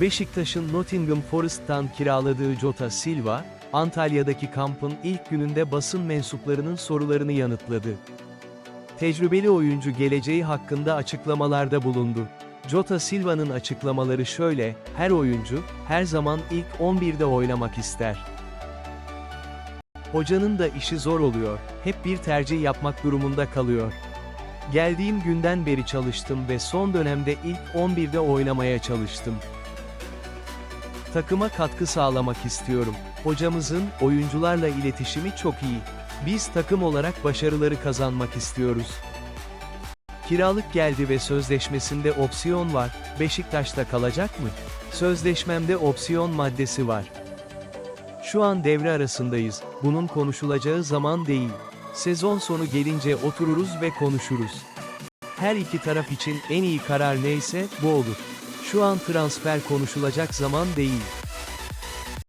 Beşiktaş'ın Nottingham Forest'tan kiraladığı Jota Silva, Antalya'daki kampın ilk gününde basın mensuplarının sorularını yanıtladı. Tecrübeli oyuncu geleceği hakkında açıklamalarda bulundu. Jota Silva'nın açıklamaları şöyle, her oyuncu, her zaman ilk 11'de oynamak ister. Hocanın da işi zor oluyor, hep bir tercih yapmak durumunda kalıyor. Geldiğim günden beri çalıştım ve son dönemde ilk 11'de oynamaya çalıştım. Takıma katkı sağlamak istiyorum. Hocamızın oyuncularla iletişimi çok iyi. Biz takım olarak başarıları kazanmak istiyoruz. Kiralık geldi ve sözleşmesinde opsiyon var. Beşiktaş'ta kalacak mı? Sözleşmemde opsiyon maddesi var. Şu an devre arasındayız. Bunun konuşulacağı zaman değil. Sezon sonu gelince otururuz ve konuşuruz. Her iki taraf için en iyi karar neyse bu olur. Şu an transfer konuşulacak zaman değil.